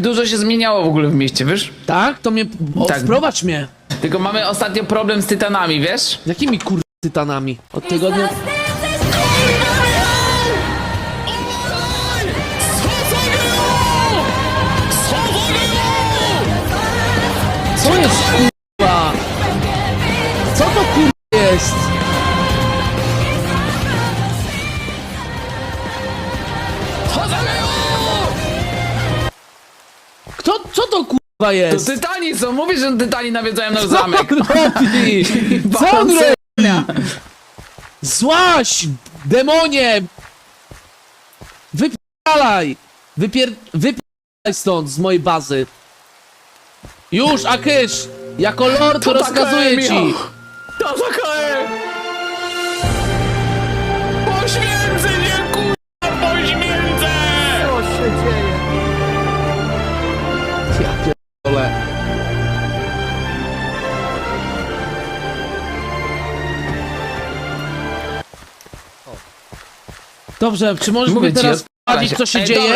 dużo się zmieniało w ogóle w mieście, wiesz? Tak? To mnie... O, Tak. Wprowadź mnie. Tylko mamy ostatnio problem z tytanami, wiesz? Jakimi kur... tytanami? Od tygodnia... Co jest kurwa? Co to kurwa jest? Kto, co to kurwa To jest? tytani są, mówisz, że tytani nawiedzają nasz Co zamek. on robi? Co on robi? Złaś! Demonie! Wypierdalaj! Wypier... Wypierdalaj stąd, z mojej bazy. Już, Akysz! Jako lord To rozkazuję ci! To taka Dobrze, czy możesz Mówię mi ci, teraz odpala powiedzieć, co się Ej, dzieje? dobra,